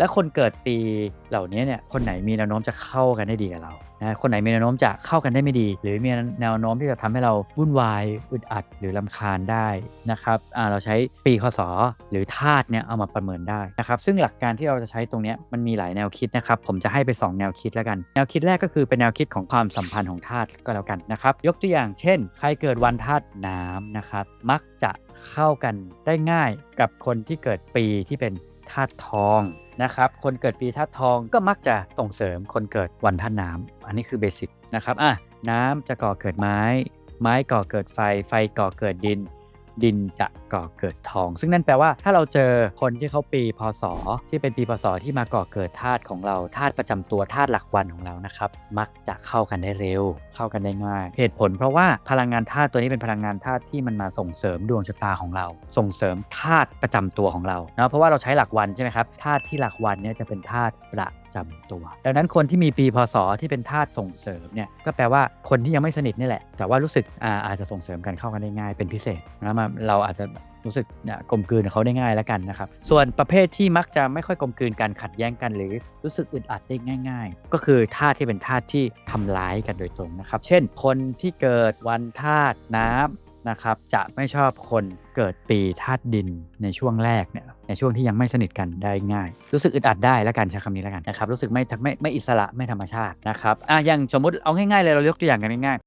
และคนเกิดปีเหล่านี้เนี่ยคนไหนมีแนวโน้มจะเข้ากันได้ดีกับเรานะคนไหนมีแนวโน้มจะเข้ากันได้ไม่ดี หรือมีแนวโน้มที่จะทำให้เราวุ่นวายอึดอัดหรือลำคาญได้นะครับเราใช้ปีคศหรือธาตุเนี่ยเอามาประเมินได้นะครับซึ่งหลักการที่เราจะใช้ตรงนี้มันมีหลายแนวคิดนะครับผมจะให้ไป 2 แนวคิดแล้วกัน แนวคิดแรกก็คือเป็นแนวคิดของความสัมพันธ์ของธาตุก็แล้วกันนะครับยกตัวอย่างเช่น ใครเกิดวันธาตุน้ำนะครับมักจะเข้ากันได้ง่ายกับคนที่เกิดปีที่เป็นธาตุทอง นะครับคนเกิดปีธาตุทองก็มักจะส่งเสริมคนเกิดวันธาตุน้ำอันนี้คือเบสิกนะครับอะน้ำจะก่อเกิดไม้ ไม้ก่อเกิดไฟไฟก่อเกิดดิน ดินจะก่อเกิดทอง ซึ่งนั่นแปลว่าถ้าเราเจอคนที่เขาปีพศ ที่เป็นปีพศที่มาก่อเกิดธาตุของเราธาตุประจำตัวธาตุหลักวันของเรานะครับ มักจะเข้ากันได้เร็ว เข้ากันได้ง่าย เหตุผลเพราะว่าพลังงานธาตุตัวนี้เป็นพลังงานธาตุที่มันมาส่งเสริมดวงชะตาของเรา ส่งเสริมธาตุประจำตัวของเราเนาะเพราะว่าเราใช้หลักวันใช่ไหมครับธาตุที่หลักวันเนี่ยจะเป็นธาตุประ จำตัว ดังนั้นคนที่มีปีพศที่เป็นธาตุส่งเสริมเนี่ยก็แปลว่าคนที่ยังไม่สนิทนี่แหละ แต่ว่ารู้สึกอาอาจจะส่งเสริมกันเข้ากันได้ง่ายเป็นพิเศษนะมาเราอาจจะรู้สึกเนี่ยกลมกลืนกับเขาได้ง่ายแล้วกันนะครับ ส่วนประเภทที่มักจะไม่ค่อยกลมกลืนกันขัดแย้งกัน หรือรู้สึกอึดอัดได้ง่าย ๆ ก็คือธาตุที่เป็นธาตุที่ทำร้ายกันโดยตรงนะครับ เช่น คนที่เกิดวันธาตุน้ำ นะครับจะไม่ชอบคนเกิดปีธาตุดินในช่วงแรกเนี่ยในช่วงที่ยังไม่สนิทกันได้ง่าย รู้สึกอึดอัดได้แล้วกันใช้คำนี้แล้วกันนะครับรู้สึกไม่ไม่ไม่อิสระไม่ธรรมชาตินะครับอะอย่างสมมติเอาง่ายๆเลยเรายกตัวอย่างกันง่าย